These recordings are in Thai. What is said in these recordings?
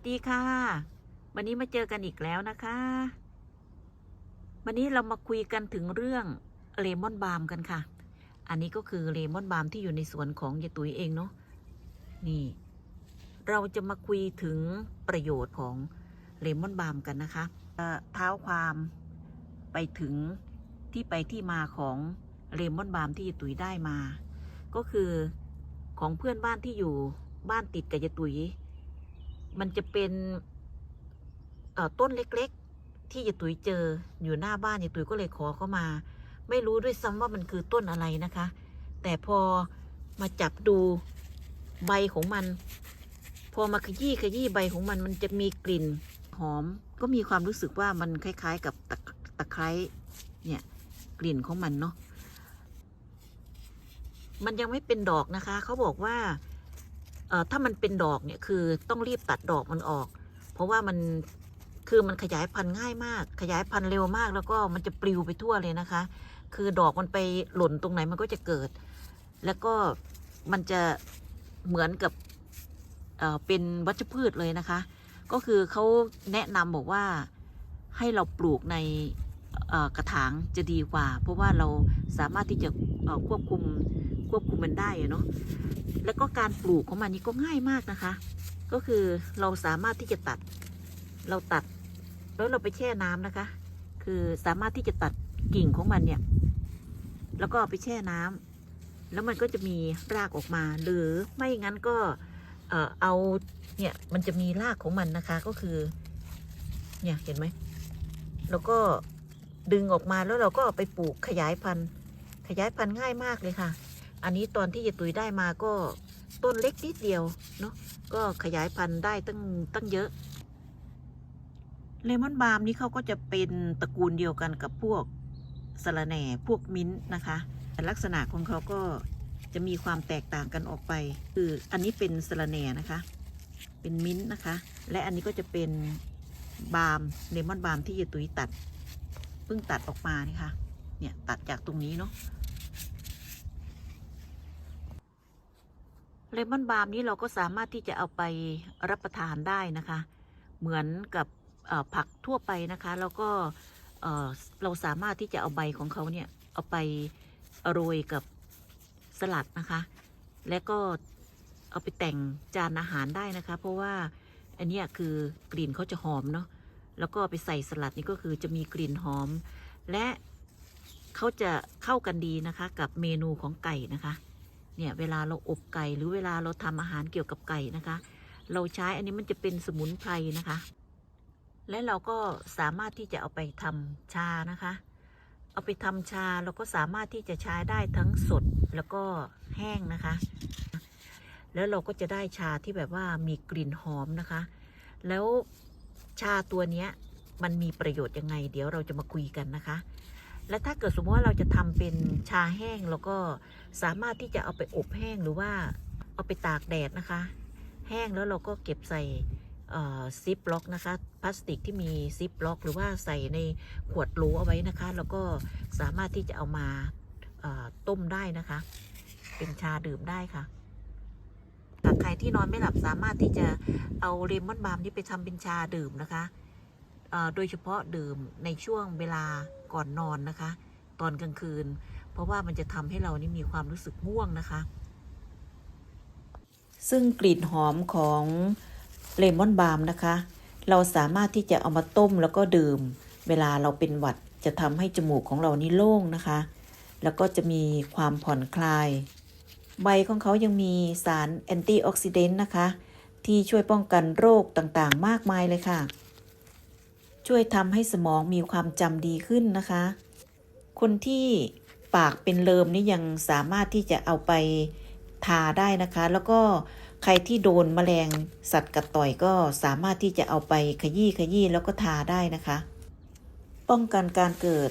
วัสดีค่ะ วันนี้มาเจอกันอีกแล้วนะคะ วันนี้เรามาคุยกันถึงเรื่องเลมอนบาล์มกันค่ะ อันนี้ก็คือเลมอนบาล์มที่อยู่ในสวนของยายตุ๋ยเองเนาะ นี่ เราจะมาคุยถึงประโยชน์ของเลมอนบาล์มกันนะคะเอ่อท้าความไปถึงที่ไปที่มาของเลมอนบาล์มที่ยายตุ๋ยได้มา ก็คือของเพื่อนบ้านที่อยู่บ้านติดกับยายตุ๋ย มันจะเป็นต้นเล็กๆ ที่ยายตุ๋ยเจออยู่หน้าบ้านยายตุ๋ยก็เลยขอเข้ามา ไม่รู้ด้วยซ้ำว่ามันคือต้นอะไรนะคะ แต่พอมาจับดูใบของมัน พอมาขยี้ขยี้ใบของมันมันจะมีกลิ่นหอม ก็มีความรู้สึกว่ามันคล้าย ๆ กับตะตะไคร้เนี่ยกลิ่นของมันเนาะมันยังไม่เป็นดอกนะคะ เขาบอกว่า ถ้ามันเป็นดอกเนี่ยคือต้องรีบตัดดอกมันออก เพราะว่ามันคือมันขยายพันธุ์ง่ายมาก ขยายพันธุ์เร็วมาก แล้วก็มันจะปลิวไปทั่วเลยนะคะ คือดอกมันไปหล่นตรงไหนมันก็จะเกิด แล้วก็มันจะเหมือนกับเเป็นวัชพืชเลยนะคะ ก็คือเขาแนะนำบอกว่าให้เราปลูกในกระถางจะดีกว่า เพราะว่าเราสามารถที่จะควบคุมควบคุมมันได้เนาะ แล้วก็การปลูกของมันนี่ก็ง่ายมากนะคะ ก็คือเราสามารถที่จะตัด เราตัด แล้วเราไปแช่น้ำนะคะ คือสามารถที่จะตัดกิ่งของมันเนี่ย แล้วก็ไปแช่น้ำแล้วมันก็จะมีรากออกมา หรือไม่งั้นก็เอ่อเอาเนี่ยมันจะมีรากของมันนะคะก็คือ เนี่ยเห็นไหมแล้วก็ดึงออกมาแล้วเราก็ไปปลูกขยายพันธุ์ ขยายพันธุ์ง่ายมากเลยค่ะ อันนี้ตอนที่ยายตุยได้มาก็ต้นเล็กนิดเดียวเนาะก็ขยายพันธุ์ได้ตั้งตั้งเยอะเลมอนบาล์มนี่เขาก็จะเป็นตระกูลเดียวกันกับพวกสะระแหน่พวกมิ้นท์นะคะแต่ลักษณะของเขาก็จะมีความแตกต่างกันออกไป คืออันนี้เป็นสะระแหน่นะคะ เป็นมิ้นท์นะคะ และอันนี้ก็จะเป็นบาล์มเลมอนบาล์มที่ยายตุยตัดเพิ่งตัดออกมานี่ค่ะเนี่ยตัดจากตรงนี้เนาะ เลมอนบาล์มนี้เราก็สามารถที่จะเอาไปรับประทานได้นะคะ เหมือนกับผักทั่วไปนะคะ แล้วก็เราสามารถที่จะเอาใบของเขาเนี่ย เอาไปโรยกับสลัดนะคะ และก็เอาไปแต่งจานอาหารได้นะคะ เพราะว่าอันนี้คือกลิ่นเขาจะหอมเนาะแล้วก็ไปใส่สลัดนี่ก็คือจะมีกลิ่นหอม และเขาจะเข้ากันดีนะคะ กับเมนูของไก่นะคะ เนี่ยเวลาเราอบไก่หรือเวลาเราทำอาหารเกี่ยวกับไก่นะคะ เราใช้อันนี้มันจะเป็นสมุนไพรนะคะ และเราก็สามารถที่จะเอาไปทำชานะคะ เอาไปทำชาเราก็สามารถที่จะใช้ได้ทั้งสดแล้วก็แห้งนะคะ แล้วเราก็จะได้ชาที่แบบว่ามีกลิ่นหอมนะคะ แล้วชาตัวเนี้ยมันมีประโยชน์ยังไง เดี๋ยวเราจะมาคุยกันนะคะ และถ้าเกิดสมมติว่าเราจะทำเป็นชาแห้งแล้วก็สามารถที่จะเอาไปอบแห้งหรือว่าเอาไปตากแดดนะคะ แห้งแล้วเราก็เก็บใส่ซิปล็อกนะคะพลาสติกที่มีซิปล็อก หรือว่าใส่ในขวดโหลเอาไว้นะคะ แล้วก็สามารถที่จะเอามาต้มได้นะคะ เป็นชาดื่มได้ค่ะถ้าใครที่นอนไม่หลับสามารถที่จะเอาเลมอนบาล์มนี้ไปทำเป็นชาดื่มนะคะ โดยเฉพาะดื่มในช่วงเวลาก่อนนอนนะคะ ตอนกลางคืน เพราะว่ามันจะทำให้เรานี่มีความรู้สึกง่วงนะคะ ซึ่งกลิ่นหอมของเลมอนบาล์มนะคะ เราสามารถที่จะเอามาต้มแล้วก็ดื่ม เวลาเราเป็นหวัดจะทำให้จมูกของเรานี่โล่งนะคะ แล้วก็จะมีความผ่อนคลาย ใบของเขายังมีสารแอนตี้ออกซิเดนต์นะคะ ที่ช่วยป้องกันโรคต่างๆ มากมายเลยค่ะ ช่วยทำให้สมองมีความจำดีขึ้นนะคะ คนที่ปากเป็นเลิมนี่ยังสามารถที่จะเอาไปทาได้นะคะ แล้วก็ใครที่โดนแมลงสัตว์กัดต่อยก็สามารถที่จะเอาไปขยี้ขยี้แล้วก็ทาได้นะคะ ป้องกันการเกิด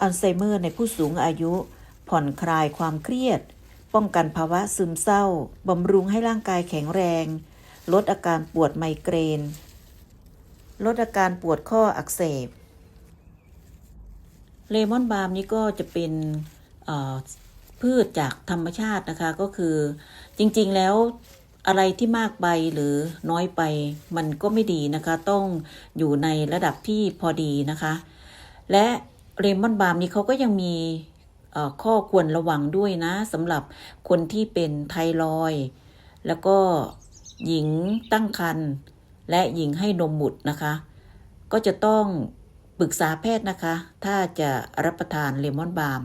อัลไซเมอร์ในผู้สูงอายุ ผ่อนคลายความเครียด ป้องกันภาวะซึมเศร้า บำรุงให้ร่างกายแข็งแรง ลดอาการปวดไมเกรน ลดอาการปวดข้ออักเสบ เลมอนบาล์มนี้ก็จะเป็นพืชจากธรรมชาตินะคะ ก็คือจริงๆแล้วอะไรที่มากไปหรือน้อยไปมันก็ไม่ดีนะคะ ต้องอยู่ในระดับที่พอดีนะคะ และเลมอนบาล์มนี้เขาก็ยังมีข้อควรระวังด้วยนะสำหรับคนที่เป็นไทรอย แล้วก็หญิงตั้งครรภ์ และหญิงให้นมบุตรนะคะ ก็จะต้องปรึกษาแพทย์นะคะ ถ้าจะรับประทานเลมอนบาล์ม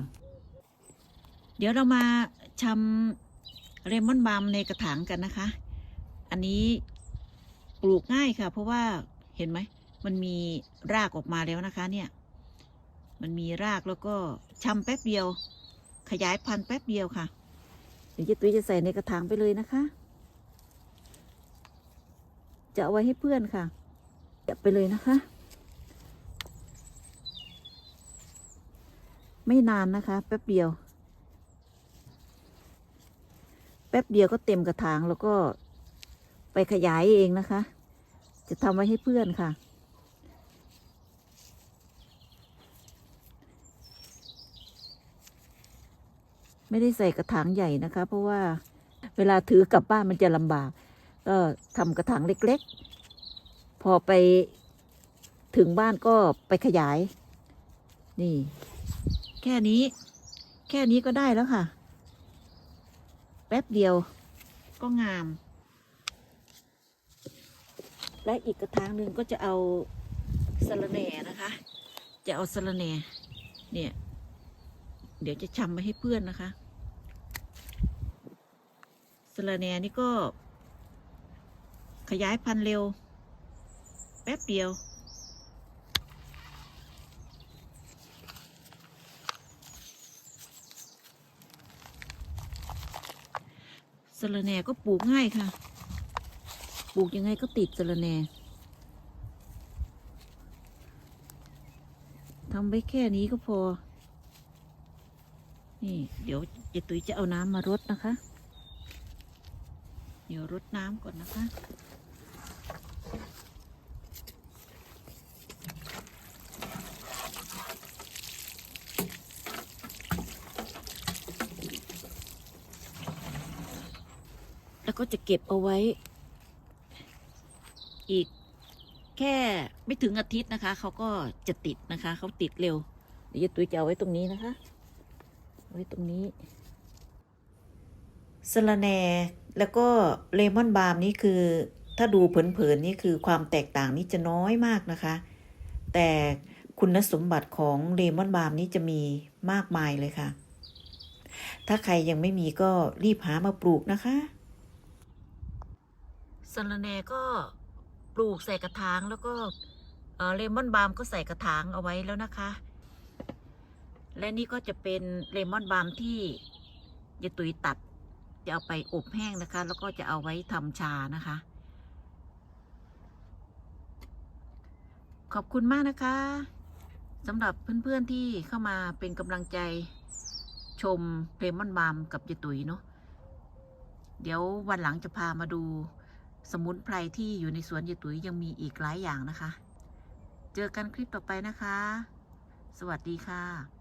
เดี๋ยวเรามาชำเลมอนบาล์มในกระถางกันนะคะ อันนี้ปลูกง่ายค่ะ เพราะว่าเห็นไหมมันมีรากออกมาแล้วนะคะเนี่ย มันมีรากแล้วก็ชำแป๊บเดียว ขยายพันธุ์แป๊บเดียวค่ะเดี๋ยวเจ๊ตุ้ยจะใส่ในกระถางไปเลยนะคะ จะเอาไว้ให้เพื่อนค่ะจะไปเลยนะคะ ไม่นานนะคะ แป๊บเดียว แป๊บเดียวก็เต็มกระถางแล้วก็ไปขยายเองนะคะ จะทำไว้ให้เพื่อนค่ะไม่ได้ใส่กระถางใหญ่นะคะ เพราะว่าเวลาถือกลับบ้านมันจะลำบาก ก็ทำกระถางเล็กๆ พอไปถึงบ้านก็ไปขยาย นี่ แค่นี้ แค่นี้ก็ได้แล้วค่ะ แป๊บเดียวก็งาม และอีกกระถางหนึ่งก็จะเอาสะระแหน่นะคะ จะเอาสะระแหน่เนี่ย เดี๋ยวจะชำไปให้เพื่อนนะคะสะระแหน่นี่ก็ ขยายพันธุ์เร็ว แป๊บเดียวสะระแหน่ก็ปลูกง่ายค่ะ ปลูกยังไงก็ติดสะระแหน่ทำไว้แค่นี้ก็พอ นี่ เดี๋ยวเจตุยจะเอาน้ำมารดนะคะ เดี๋ยวรดน้ำก่อนนะคะ ก็จะเก็บเอาไว้ อีกแค่ไม่ถึงอาทิตย์นะคะ เขาก็จะติดนะคะ เขาติดเร็ว เดี๋ยวตุยจะเอาไว้ตรงนี้นะคะ ไว้ตรงนี้สะระแน่แล้วก็เลมอนบาล์มนี่คือ ถ้าดูเผินๆนี่คือความแตกต่างนี่จะน้อยมากนะคะ แต่คุณสมบัติของเลมอนบาล์มนี่จะมีมากมายเลยค่ะ ถ้าใครยังไม่มีก็รีบหามาปลูกนะคะ สะระแหน่ก็ปลูกใส่กระถางแล้วก็เลมอนบาล์มก็ใส่กระถางเอาไว้แล้วนะคะ และนี่ก็จะเป็นเลมอนบาล์มที่ยายตุยตัดจะเอาไปอบแห้งนะคะ แล้วก็จะเอาไว้ทำชานะคะ ขอบคุณมากนะคะสำหรับเพื่อนๆที่เข้ามาเป็นกำลังใจชมเลมอนบาล์มกับยายตุยเนาะเดี๋ยววันหลังจะพามาดู สมุนไพรที่อยู่ในสวนยายตุยยังมีอีกหลายอย่างนะคะ เจอกันคลิปต่อไปนะคะ สวัสดีค่ะ